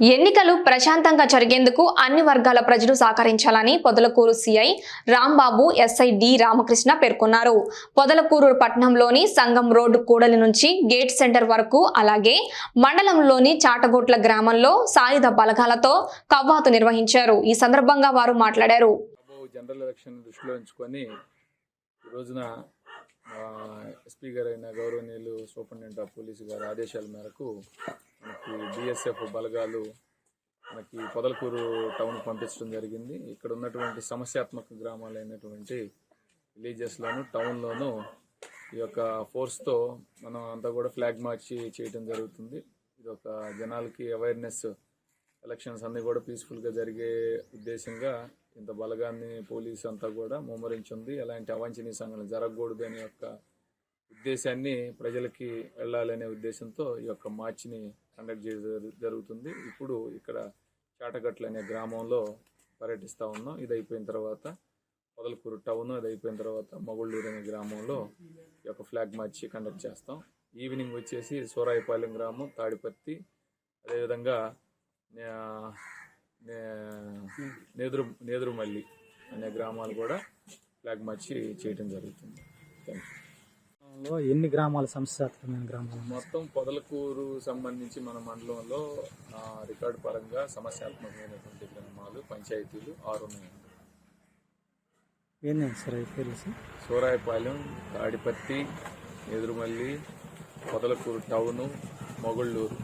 ఎన్నికలు ప్రశాంతంగా జరిగేందుకు అన్ని వర్గాల ప్రజలు సహకరించాలని Podalakuru CI Rambabu SI D Ramakrishna పేర్కొన్నారు. పొదలకూరు పట్టణంలోని సంగం రోడ్డు కూడలి నుంచి గేట్ సెంటర్ వరకు అలాగే మండలంలోని చాటగోట్ల గ్రామంలో సాయుధ బలగాలతో కవ్వాతు నిర్వహించారు. ఈ సందర్భంగా వారు మాట్లాడారు. జనరల్ ఎలక్షన్ దృష్టిలో ఉంచుకొని రోజున ఎస్పీ గారైన గౌరవనీయులు సూపరింటెండెంట్ ఆఫ్ పోలీసు గారి ఆదేశాల మేరకు మనకి బిఎస్ఎఫ్ బలగాలు మనకి పొదలకూరు టౌన్ పంపించడం జరిగింది. ఇక్కడ ఉన్నటువంటి సమస్యాత్మక గ్రామాలు అయినటువంటి విలేజెస్లోను టౌన్లోను ఈ యొక్క ఫోర్స్తో మనం అంతా కూడా ఫ్లాగ్ మార్చి చేయడం జరుగుతుంది. ఇది ఒక జనాలకి అవేర్నెస్ ఎలక్షన్స్ అన్నీ కూడా పీస్ఫుల్గా జరిగే ఉద్దేశంగా ఇంత బలగాన్ని పోలీసు అంతా కూడా ముమ్మరించింది. ఎలాంటి అవాంఛనీయ సంఘటనలు జరగకూడదు అనే యొక్క ఉద్దేశాన్ని ప్రజలకి వెళ్ళాలనే ఉద్దేశంతో ఈ యొక్క మార్చిని కండక్ట్ చేయడం జరుగుతుంది. ఇప్పుడు ఇక్కడ చాటగట్ల అనే గ్రామంలో పర్యటిస్తూ ఉన్నాం. ఇది అయిపోయిన తర్వాత పొదలకూరు టౌన్ ఇది అయిపోయిన తర్వాత మొగుళ్ళూరు అనే గ్రామంలో ఈ యొక్క ఫ్లాగ్ మార్చి కండక్ట్ చేస్తాం. ఈవినింగ్ వచ్చేసి సూరాయిపాలెం గ్రామం తాడిపత్తి అదేవిధంగా నేదురు నేదురుమల్లి అనే గ్రామాలు కూడా ఫ్లాగ్ మార్చి చేయటం జరుగుతుంది. థ్యాంక్ యూ లో ఎన్ని గ్రామాలు సమస్యాత్మకమైన గ్రామాలు? మొత్తం పొదలకూరు సంబంధించి మన మండలంలో రికార్డు పరంగా సమస్యాత్మకమైనటువంటి గ్రామాలు పంచాయతీలు ఆరు ఉన్నాయి. ఏంటండి సార్ అవి పేర్లు సార్. సూరాయపాలెం తాడిపత్తి ఎదురుమల్లి పొదలకూరు టౌను మొగుళ్ళూరు.